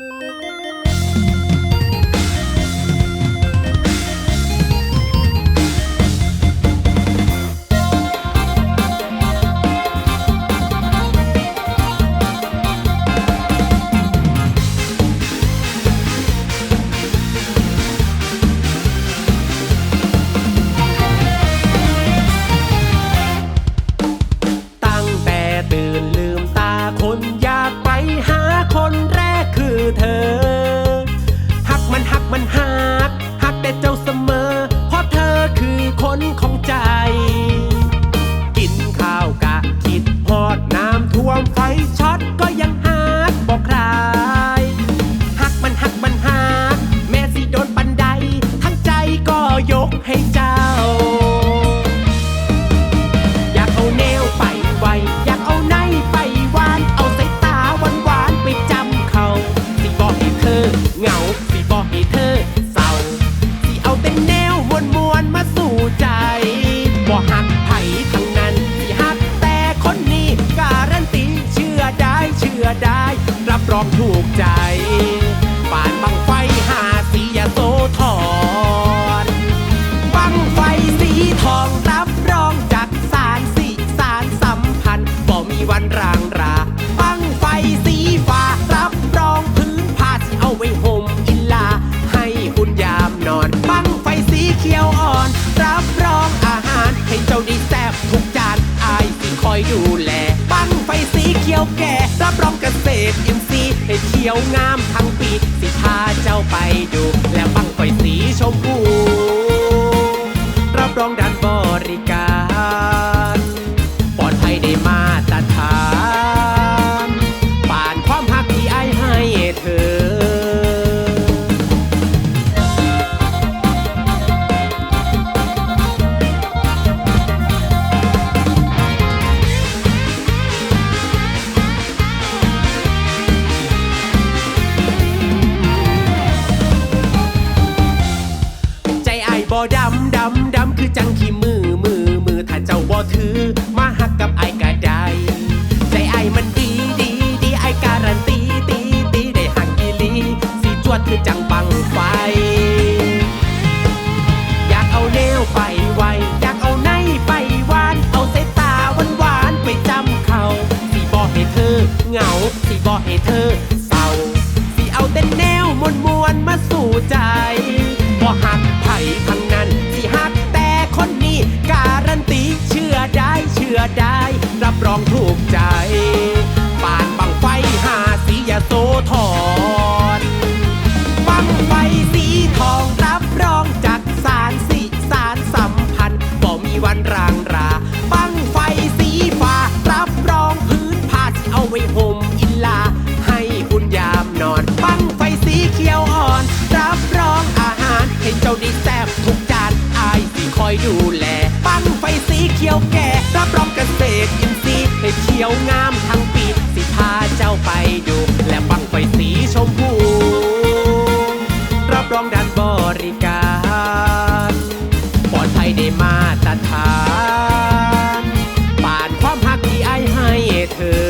ตั้ คือคนของ อได้ รับรองถูกใจป่านบังไฟหาสียโสธรบังไฟสีทองรับรองจากสารสีสารสัมพันธ์บ่มีวันรางราบังไฟสีฟ้ารับรองพื้นผ้าที่เอาไว้ห่มอิลา ให้คุณยามนอนบังไฟสีเขียวอ่อน รับรองอาหารให้เจ้าได้แซ่บทุกจานอายสิคอยดูแล ยวแก่รับรองเกษตรอินทรีย์ให้เขียวงามทั้งปี สิพาเจ้าไปดู และบังไฟสีชมพู บ่ดำดำดำคือจังขี้มือมือมือถ้าเจ้าบ่ถือ มาหักกับไอ้ก็ได้ ใจไอ้มันดีดีดีไอ้การันตีตีตีได้หักอีลีสีจวดคือจังบังไฟ อยากเอาแนวไปไวอยากเอาในไปหวาน เอาสายตาหวานหวานไปจำเขาสีบอให้เธอเหงาสีบอให้เธอเศร้าสีเอาแต่แนวมวนมวนมาสู่ใจบ่หักไผ่ทั้ง อยดูแลบังไฟสีเขียวแก่รับรองเกษตรอินทรีย์ให้เขียวงามทั้งปีสิพาเจ้าไปดู และบังไฟสีชมพูรับรองด้านบริการปลอดภัยได้มาตรฐานป่านความหักที่ไอให้เธอ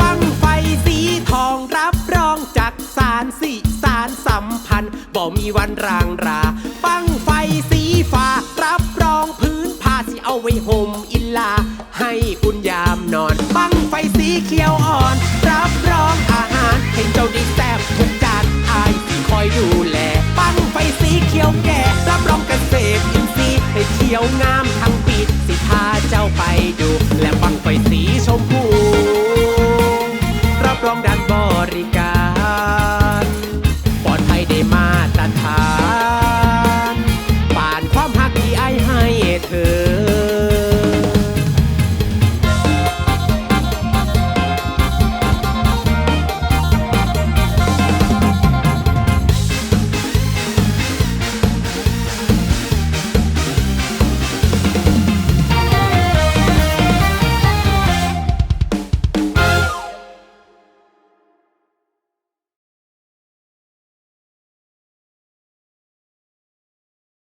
บังไฟสีทองรับรองจากสารสีสารสัมพันธ์บ่มีวันรางราบั สีฟ้ารับรองพื้นผ้าสิเอาไว้ห่มอิลา ให้อุ่นยามนอน บังไฟสีเขียวอ่อน รับรองอาหารให้เจ้าดีแซบทุกจานอายสิคอยดูแล บังไฟสีเขียวแก่รับรองเกษตรอินทรีย์ให้เขียวงามทั้งปีสิพาเจ้าไปดู และบังไฟสีชมพูรับรองด้านบริการ